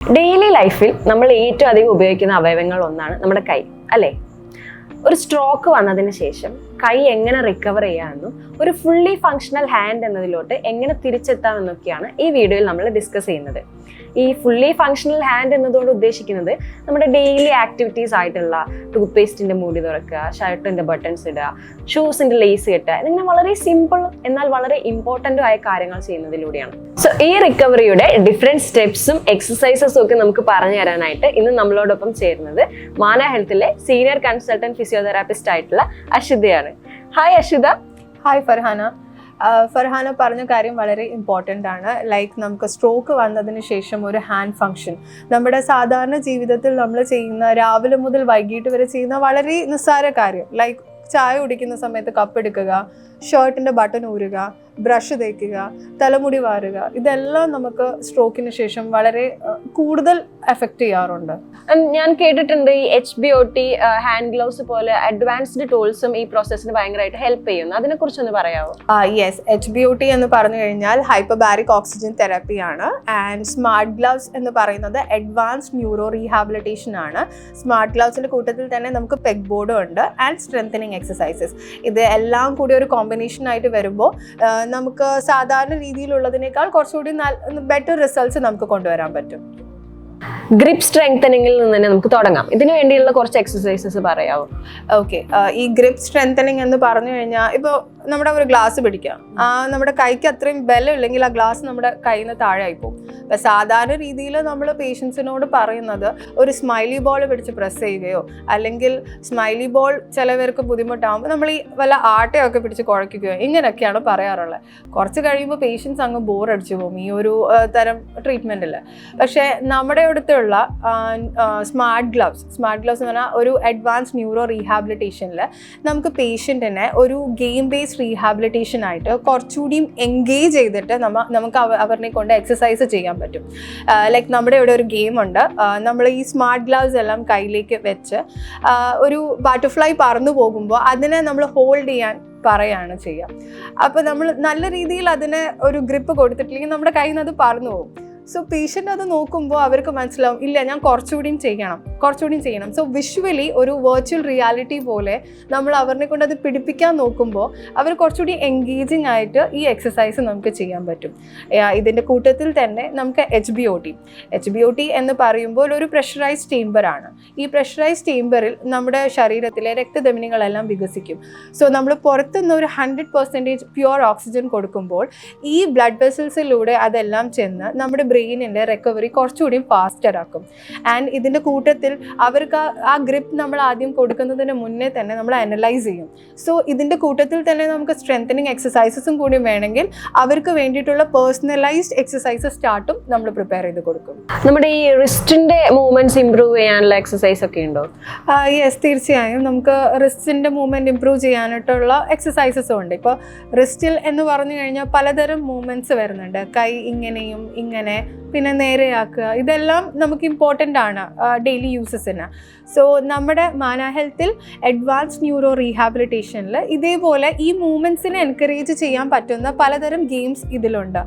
Daily ലൈഫിൽ നമ്മൾ ഏറ്റവും അധികം ഉപയോഗിക്കുന്ന അവയവങ്ങൾ ഒന്നാണ് നമ്മുടെ കൈ അല്ലേ? ഒരു സ്ട്രോക്ക് വന്നതിന് ശേഷം കൈ എങ്ങനെ റിക്കവർ ചെയ്യാമെന്നും ഒരു ഫുള്ളി ഫങ്ഷണൽ ഹാൻഡ് എന്നതിലോട്ട് എങ്ങനെ തിരിച്ചെത്താമെന്നൊക്കെയാണ് ഈ വീഡിയോയിൽ നമ്മൾ ഡിസ്കസ് ചെയ്യുന്നത്. ഈ ഫുള്ളി ഫങ്ഷണൽ ഹാൻഡ് എന്നതുകൊണ്ട് ഉദ്ദേശിക്കുന്നത് നമ്മുടെ ഡെയിലി ആക്ടിവിറ്റീസ് ആയിട്ടുള്ള ടൂത്ത് പേസ്റ്റിന്റെ മൂടി തുറക്കുക ഷർട്ടിന്റെ ബട്ടൺസ് ഇടുക ഷൂസിന്റെ ലേസ് കെട്ടുക ഇതിങ്ങനെ വളരെ സിമ്പിൾ എന്നാൽ വളരെ ഇമ്പോർട്ടന്റും ആയ കാര്യങ്ങൾ ചെയ്യുന്നതിലൂടെയാണ്. സോ ഈ റിക്കവറിയുടെ ഡിഫറെന്റ് സ്റ്റെപ്സും എക്സസൈസസും ഒക്കെ നമുക്ക് പറഞ്ഞു തരാനായിട്ട് ഇന്ന് നമ്മളോടൊപ്പം ചേരുന്നത് മാന ഹെൽത്തിലെ സീനിയർ കൺസൾട്ടന്റ് ഫിസിയോതെറാപ്പിസ്റ്റ് ആയിട്ടുള്ള അഷിതയാണ് ഹായ് അഷിത ഹായ് ഫർഹാന. ഫർഹാന പറഞ്ഞ കാര്യം വളരെ ഇമ്പോർട്ടന്റ് ആണ്. ലൈക്ക് നമുക്ക് സ്ട്രോക്ക് വന്നതിന് ശേഷം ഒരു ഹാൻഡ് ഫങ്ഷൻ നമ്മുടെ സാധാരണ ജീവിതത്തിൽ നമ്മൾ ചെയ്യുന്ന രാവിലെ മുതൽ വൈകിട്ട് വരെ ചെയ്യുന്ന വളരെ നിസ്സാര കാര്യം. ലൈക്ക് ചായ കുടിക്കുന്ന സമയത്ത് കപ്പ് എടുക്കുക ഷർട്ടിന്റെ ബട്ടൺ ഊരുക ബ്രഷ് തേക്കുക തലമുടി വാരുക ഇതെല്ലാം നമുക്ക് സ്ട്രോക്കിന് ശേഷം വളരെ കൂടുതൽ എഫക്റ്റ് ചെയ്യാറുണ്ട്. ഞാൻ കേട്ടിട്ടുണ്ട് ഈ H B O T hand gloves പോലെ അഡ്വാൻസ്ഡ് ടൂൾസും ഈ പ്രോസസ്സിന് ഭയങ്കരമായിട്ട് ഹെൽപ്പ് ചെയ്യുന്നു. അതിനെ കുറിച്ചൊന്ന് പറയാമോ ആ yes H B O T എന്ന് പറഞ്ഞു കഴിഞ്ഞാൽ ഹൈപ്പബാരിക് ഓക്സിജൻ തെറാപ്പിയാണ് ആൻഡ് സ്മാർട്ട് ഗ്ലൗസ് എന്ന് പറയുന്നത് അഡ്വാൻസ്ഡ് ന്യൂറോ റീഹാബിലിറ്റേഷൻ ആണ്. സ്മാർട്ട് ഗ്ലൗസിന്റെ കൂട്ടത്തിൽ തന്നെ നമുക്ക് പെഗ് ബോർഡും ഉണ്ട് ആൻഡ് സ്ട്രെങ്തനിങ് എക്സസൈസസ് ഇത് എല്ലാം കൂടി ഒരു കോമ്പിനേഷൻ ആയിട്ട് വരുമ്പോൾ നമുക്ക് സാധാരണ രീതിയിലുള്ളതിനേക്കാൾ കുറച്ചുകൂടി ബെറ്റർ റിസൾട്ട്സ് നമുക്ക് കൊണ്ടുവരാൻ പറ്റും. ഗ്രിപ്പ് സ്ട്രെങ്തനിങ്ങിൽ നിന്ന് തന്നെ നമുക്ക് തുടങ്ങാം. ഇതിനു വേണ്ടിയുള്ള കുറച്ച് എക്സസൈസസ് പറയാമോ ഓക്കെ ഈ ഗ്രിപ്പ് സ്ട്രെങ്തനിങ് എന്ന് പറഞ്ഞു കഴിഞ്ഞാൽ ഇപ്പോൾ നമ്മുടെ ഒരു ഗ്ലാസ് പിടിക്കാം. ആ നമ്മുടെ കൈക്ക് അത്രയും ബലം ഇല്ലെങ്കിൽ ആ ഗ്ലാസ് നമ്മുടെ കയ്യിൽ നിന്ന് താഴെ ആയിപ്പോവും അപ്പം സാധാരണ രീതിയിൽ നമ്മൾ പേഷ്യൻസിനോട് പറയുന്നത് ഒരു സ്മൈലി ബോൾ പിടിച്ച് പ്രസ് ചെയ്യുകയോ അല്ലെങ്കിൽ സ്മൈലി ബോൾ ചിലവർക്ക് ബുദ്ധിമുട്ടാകുമ്പോൾ നമ്മൾ ഈ വല്ല ആട്ടയൊക്കെ പിടിച്ച് കുഴയ്ക്കുകയോ ഇങ്ങനെയൊക്കെയാണ് പറയാറുള്ളത്. കുറച്ച് കഴിയുമ്പോൾ പേഷ്യൻസ് അങ്ങ് ബോർ അടിച്ചു പോകും ഈ ഒരു തരം ട്രീറ്റ്മെന്റിൽ പക്ഷേ നമ്മുടെ അടുത്തുള്ള സ്മാർട്ട് ഗ്ലവ്സ് സ്മാർട്ട് ഗ്ലവ്സ് എന്ന് പറഞ്ഞാൽ ഒരു അഡ്വാൻസ് ന്യൂറോ റീഹാബിലിറ്റേഷനിൽ നമുക്ക് പേഷ്യന്റിനെ ഒരു ഗെയിം ബേസ്ഡ് റീഹാബിലിറ്റേഷൻ ആയിട്ട് കുറച്ചുകൂടിയും എൻഗേജ് ചെയ്തിട്ട് നമ്മ നമുക്ക് അവരെ കൊണ്ട് എക്സസൈസ് ചെയ്യാൻ പറ്റും. ലൈക്ക് നമ്മുടെ ഇവിടെ ഒരു ഗെയിം ഉണ്ട്. നമ്മൾ ഈ സ്മാർട്ട് ഗ്ലൗസ് എല്ലാം കയ്യിലേക്ക് വെച്ച് ഒരു ബട്ടർഫ്ലൈ പറന്നു പോകുമ്പോൾ അതിനെ നമ്മൾ ഹോൾഡ് ചെയ്യാൻ പറയാണ് ചെയ്യുക. അപ്പോൾ നമ്മൾ നല്ല രീതിയിൽ അതിനെ ഒരു ഗ്രിപ്പ് കൊടുത്തിട്ടില്ലെങ്കിൽ നമ്മുടെ കയ്യിൽ നിന്ന് അത് പറന്നു പോകും. സോ പേഷ്യന്റ് അത് നോക്കുമ്പോൾ അവർക്ക് മനസ്സിലാവും ഇല്ല ഞാൻ കുറച്ചുകൂടിയും ചെയ്യണം. കുറച്ചുകൂടിയും ചെയ്യണം. സോ വിഷ്വലി ഒരു വെർച്വൽ റിയാലിറ്റി പോലെ നമ്മൾ അവരെ കൊണ്ട് അത് പിടിപ്പിക്കാൻ നോക്കുമ്പോൾ അവർ കുറച്ചുകൂടി എൻഗേജിങ് ആയിട്ട് ഈ എക്സസൈസ് നമുക്ക് ചെയ്യാൻ പറ്റും. ഇതിന്റെ കൂട്ടത്തിൽ തന്നെ നമുക്ക് H B O T H B O T എന്ന് പറയുമ്പോൾ ഒരു പ്രഷറൈസ് ചേംബറാണ് ഈ പ്രഷറൈസ് ചേംബറിൽ നമ്മുടെ ശരീരത്തിലെ രക്തധമനികളെല്ലാം വികസിക്കും. സോ നമ്മൾ പുറത്തുനിന്ന് ഒരു ഹൺഡ്രഡ് പെർസെന്റേജ് പ്യുവർ ഓക്സിജൻ കൊടുക്കുമ്പോൾ ഈ ബ്ലഡ് വെസൽസിലൂടെ അതെല്ലാം ചെന്ന് നമ്മുടെ ബ്രെയിനിന്റെ റിക്കവറി കുറച്ചുകൂടി ഫാസ്റ്റർ ആക്കും. ആൻഡ് ഇതിന്റെ കൂട്ടത്തിൽ അവർക്ക് ആ- ആ ഗ്രിപ്പ് നമ്മൾ ആദ്യം കൊടുക്കുന്നതിന് മുന്നേ തന്നെ നമ്മൾ അനലൈസ് ചെയ്യും. സോ ഇതിന്റെ കൂട്ടത്തിൽ തന്നെ നമുക്ക് സ്ട്രെങ്തനിങ് എക്സസൈസസും കൂടി വേണമെങ്കിൽ അവർക്ക് വേണ്ടിയിട്ടുള്ള പേഴ്സണലൈസ്ഡ് എക്സസൈസസ് സ്റ്റാർട്ടും നമ്മൾ പ്രിപ്പയർ ചെയ്ത് കൊടുക്കും. നമ്മുടെ ഈ റിസ്റ്റിന്റെ മൂവ്മെന്റ്സ് ഇമ്പ്രൂവ് ചെയ്യാനുള്ള എക്സസൈസ് ഒക്കെ ഉണ്ടോ? യെസ് തീർച്ചയായും. നമുക്ക് റിസ്റ്റിന്റെ മൂവ്മെന്റ് ഇമ്പ്രൂവ് ചെയ്യാനായിട്ടുള്ള എക്സസൈസസും ഉണ്ട്. ഇപ്പോൾ റിസ്റ്റിൽ എന്ന് പറഞ്ഞു കഴിഞ്ഞാൽ പലതരം മൂവ്മെന്റ്സ് വരുന്നുണ്ട്. കൈ ഇങ്ങനെയും ഇങ്ങനെ പിന്നെ നേരെയാക്കുക. ഇതെല്ലാം നമുക്ക് ഇമ്പോർട്ടന്റ് ആണ്. ഡെയിലി യൂസസിന് സോ നമ്മുടെ മാന ഹെൽത്തിൽ അഡ്വാൻസ് ന്യൂറോ റീഹാബിലിറ്റേഷനിൽ ഇതേപോലെ ഈ മൂവ്മെന്റ്സിനെ എൻകറേജ് ചെയ്യാൻ പറ്റുന്ന പലതരം ഗെയിംസ് ഇതിലുണ്ട്.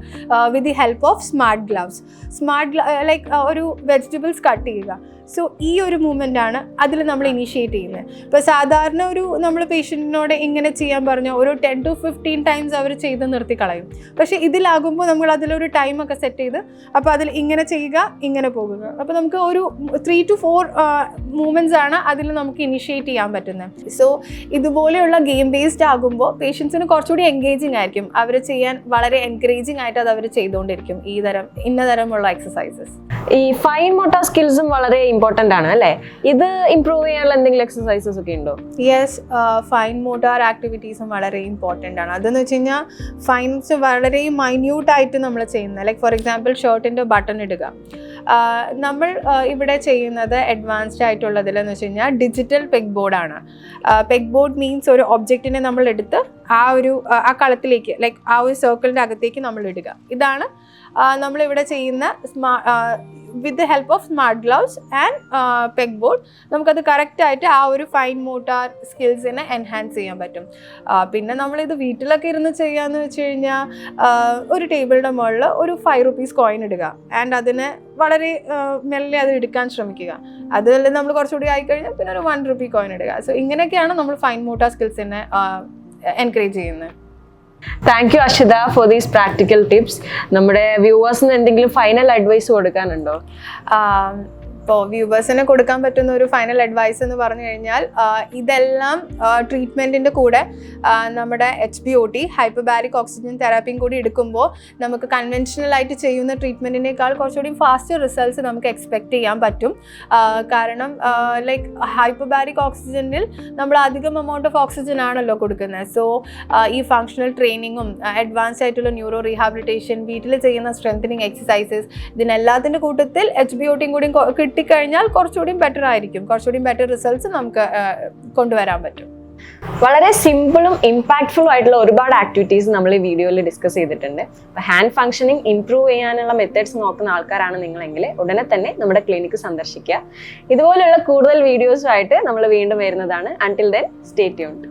With the help of smart gloves smart like ഒരു വെജിറ്റബിൾസ് കട്ട് ചെയ്യുക. സോ ഈ ഒരു മൂവ്മെന്റ് ആണ് അതിൽ നമ്മൾ ഇനീഷ്യേറ്റ് ചെയ്യുന്നത് ഇപ്പോൾ സാധാരണ ഒരു നമ്മൾ പേഷ്യന്റിനോട് ഇങ്ങനെ ചെയ്യാൻ പറഞ്ഞാൽ ഒരു ടെൻ ടു ഫിഫ്റ്റീൻ ടൈംസ് അവർ ചെയ്ത് നിർത്തി കളയും. പക്ഷേ ഇതിലാകുമ്പോൾ നമ്മൾ അതിലൊരു ടൈമൊക്കെ സെറ്റ് ചെയ്ത് അപ്പോൾ അതിൽ ഇങ്ങനെ ചെയ്യുക ഇങ്ങനെ പോകുക. അപ്പോൾ നമുക്ക് ഒരു ത്രീ ടു ഫോർ മൂവ്മെന്റ്സ് ആണ് അതിൽ നമുക്ക് ഇനിഷ്യേറ്റ് ചെയ്യാൻ പറ്റുന്നത്. സോ ഇതുപോലെയുള്ള ഗെയിം ബേസ്ഡ് ആകുമ്പോൾ പേഷ്യൻസിന് കുറച്ചുകൂടി എൻഗേജിങ് ആയിരിക്കും. അവർ ചെയ്യാൻ വളരെ എൻകറേജിങ് ആയിട്ട് അത് അവർ ചെയ്തുകൊണ്ടിരിക്കും. ഈ തരം ഇന്ന തരമുള്ള എക്സസൈസസ് ഈ ഫൈൻ മോട്ടോർ സ്കിൽസും വളരെ ഇമ്പോർട്ടന്റ് ആണ് അല്ലേ? ഇത് ഇമ്പ്രൂവ് ചെയ്യാനുള്ള എന്തെങ്കിലും എക്സസൈസസ് ഒക്കെ ഉണ്ടോ? യെസ് ഫൈൻ മോട്ടോർ ആക്ടിവിറ്റീസും വളരെ ഇമ്പോർട്ടന്റ് ആണ്. അതെന്ന് വെച്ച് കഴിഞ്ഞാൽ ഫൈൻസ് വളരെ മൈന്യൂട്ടായിട്ട് നമ്മൾ ചെയ്യുന്നത്. ലൈക്ക് ഫോർ എക്സാമ്പിൾ ഷർട്ടിന്റെ ബട്ടൺ ഇടുക. നമ്മൾ ഇവിടെ ചെയ്യുന്നത് അഡ്വാൻസ്ഡ് ആയിട്ടുള്ളതിൽ എന്ന് വെച്ച് കഴിഞ്ഞാൽ ഡിജിറ്റൽ പെഗ് ബോർഡാണ് പെഗ് ബോർഡ് മീൻസ് ഒരു ഒബ്ജക്റ്റിനെ നമ്മൾ എടുത്ത് ആ ഒരു ആ കളത്തിലേക്ക് ലൈക്ക് ആ ഒരു സർക്കിളിന്റെ അകത്തേക്ക് നമ്മൾ ഇടുക. ഇതാണ് നമ്മളിവിടെ ചെയ്യുന്ന സ്മാ with the help of smart gloves and peg board നമുക്കത് കറക്റ്റായിട്ട് ആ ഒരു ഫൈൻ മോട്ടാർ സ്കിൽസിനെ എൻഹാൻസ് ചെയ്യാൻ പറ്റും. പിന്നെ നമ്മളിത് വീട്ടിലൊക്കെ ഇരുന്ന് ചെയ്യാന്ന് വെച്ച് കഴിഞ്ഞാൽ ഒരു ടേബിളിന്റെ മുകളിൽ ഒരു ഫൈവ് റുപ്പീസ് കോയിൻ ഇടുക. ആൻഡ് അതിനെ വളരെ മെല്ലെ അത് എടുക്കാൻ ശ്രമിക്കുക. അതല്ല നമ്മൾ കുറച്ചുകൂടി ആയിക്കഴിഞ്ഞാൽ പിന്നെ ഒരു വൺ റുപ്പി കോയിൻ ഇടുക. സോ ഇങ്ങനെയൊക്കെയാണ് നമ്മൾ ഫൈൻ മോട്ടാർ സ്കിൽസിനെ എൻകറേജ് ചെയ്യുന്നത് thank you Ashitha for these practical tips നമ്മുടെ വ്യൂവേഴ്സിന് എന്തെങ്കിലും ഫൈനൽ അഡ്വൈസ് കൊടുക്കാനുണ്ടോ? ഇപ്പോൾ വ്യൂവേഴ്സിന് കൊടുക്കാൻ പറ്റുന്ന ഒരു ഫൈനൽ അഡ്വൈസ് എന്ന് പറഞ്ഞു കഴിഞ്ഞാൽ ഇതെല്ലാം ട്രീറ്റ്മെന്റിന്റെ കൂടെ നമ്മുടെ H B O T hyperbaric oxygen തെറാപ്പിയും കൂടി എടുക്കുമ്പോൾ നമുക്ക് കൺവെൻഷണൽ ആയിട്ട് ചെയ്യുന്ന ട്രീറ്റ്മെന്റിനേക്കാൾ കുറച്ചുകൂടി ഫാസ്റ്റ് റിസൾട്ട്സ് നമുക്ക് എക്സ്പെക്റ്റ് ചെയ്യാൻ പറ്റും. കാരണം ലൈക്ക് ഹൈപ്പർബാരിക് ഓക്സിജനിൽ നമ്മൾ അധികം എമൗണ്ട് ഓഫ് ഓക്സിജൻ ആണല്ലോ കൊടുക്കുന്നത്. സോ ഈ ഫങ്ഷണൽ ട്രെയിനിങ്ങും അഡ്വാൻസ് ആയിട്ടുള്ള ന്യൂറോ റീഹാബിലിറ്റേഷൻ വീട്ടിൽ ചെയ്യുന്ന സ്ട്രെങ്തനിങ് എക്സസൈസസ് ഇതിനെല്ലാത്തിന്റെ കൂട്ടത്തിൽ എച്ച് ബി ഒ ടിയും കൂടി കിട്ടിക്കഴിഞ്ഞാൽ കുറച്ചുകൂടി ബെറ്റർ ആയിരിക്കും. കുറച്ചുകൂടി ബെറ്റർ റിസൾട്ട്സ് നമുക്ക് കൊണ്ടുവരാൻ പറ്റും. വളരെ സിമ്പിളും ഇമ്പാക്ട്ഫുൾ ആയിട്ടുള്ള ഒരുപാട് ആക്ടിവിറ്റീസ് നമ്മൾ ഈ വീഡിയോയിൽ ഡിസ്കസ് ചെയ്തിട്ടുണ്ട്. ഹാൻഡ് ഫംഗ്ഷനിങ് ഇംപ്രൂവ് ചെയ്യാനുള്ള മെത്തേഡ്സ് നോക്കുന്ന ആൾക്കാരാണ് നിങ്ങളെങ്കിൽ ഉടനെ തന്നെ നമ്മുടെ ക്ലിനിക്ക് സന്ദർശിക്കുക. ഇതുപോലെയുള്ള കൂടുതൽ വീഡിയോസുമായിട്ട് നമ്മൾ വീണ്ടും വരുന്നതാണ്. Until then stay tuned